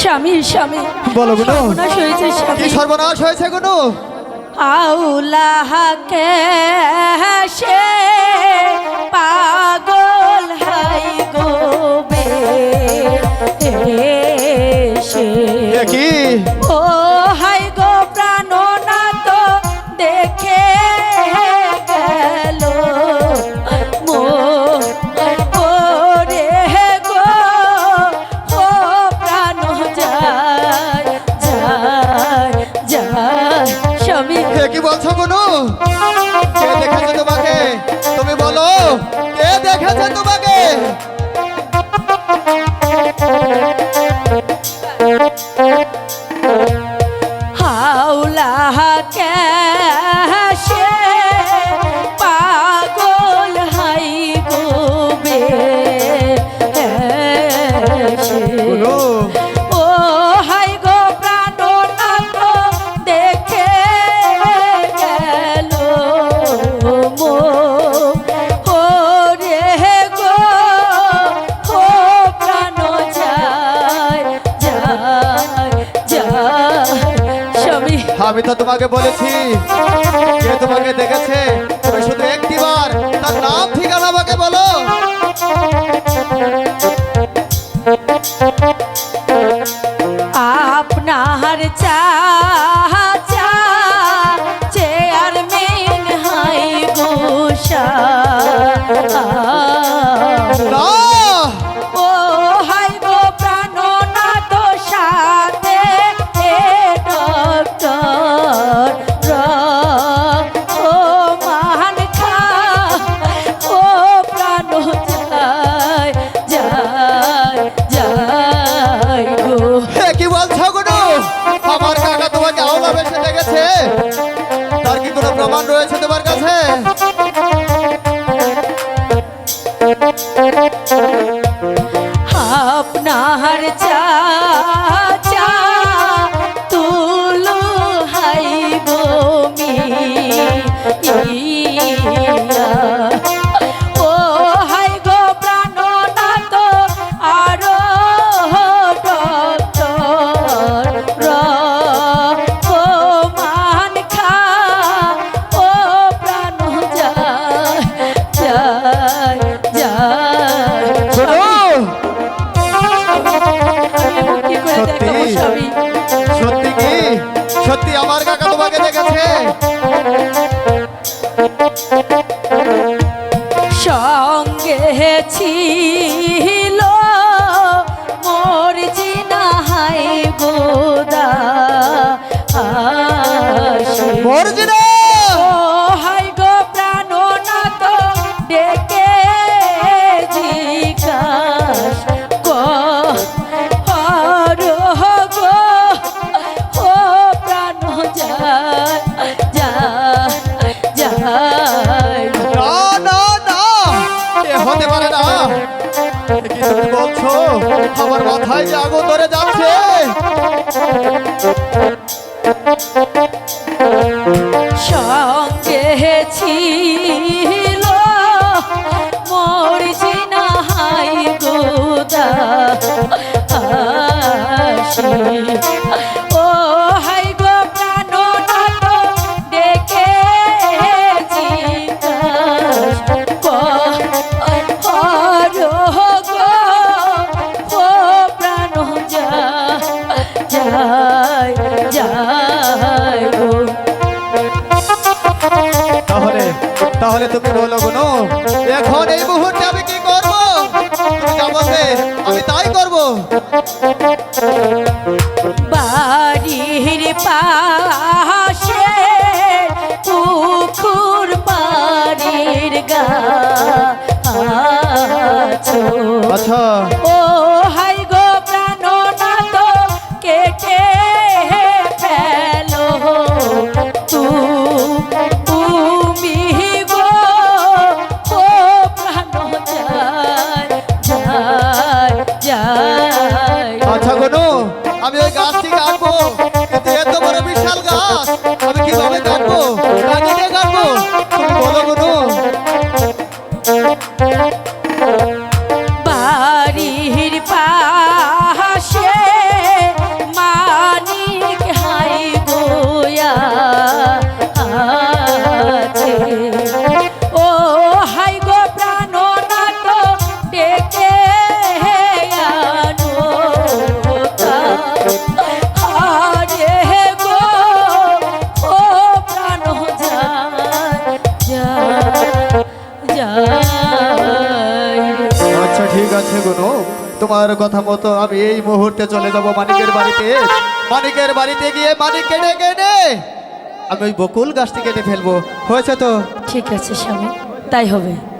স্বামী স্বামী বলো গুনো। সর্বনাশ হয়েছে স্বামী। সর্বনাশ হয়েছে গুনো? সে পা আমি তো তোমাকে বলেছি। কে তোমাকে দেখেছে? তুমি শুধু একটিবার তার নাম ঠিকানা আমাকে বলো। হ্যাঁ। আপনার চা গেছে। তুমি আমার মাথায় যে আগুন ধরে যাচ্ছে। আগে তুমি বলো গুনো এখন এই মুহূর্তে আমি কি করব? বলবে আমি তাই করব। বাড়ির পুকুর পাড়ির গা আচ্ছা। কাকো এত বড় বিশাল গাছ আমি কোনো তোমার কথা মতো আমি এই মুহূর্তে চলে যাব মানিকের বাড়িতে। মানিকের বাড়িতে গিয়ে মানিক কেটে কেটে আমি ওই বকুল গাছটি কেটে ফেলব। হয়েছে তো? ঠিক আছে, স্বামী। তাই হবে।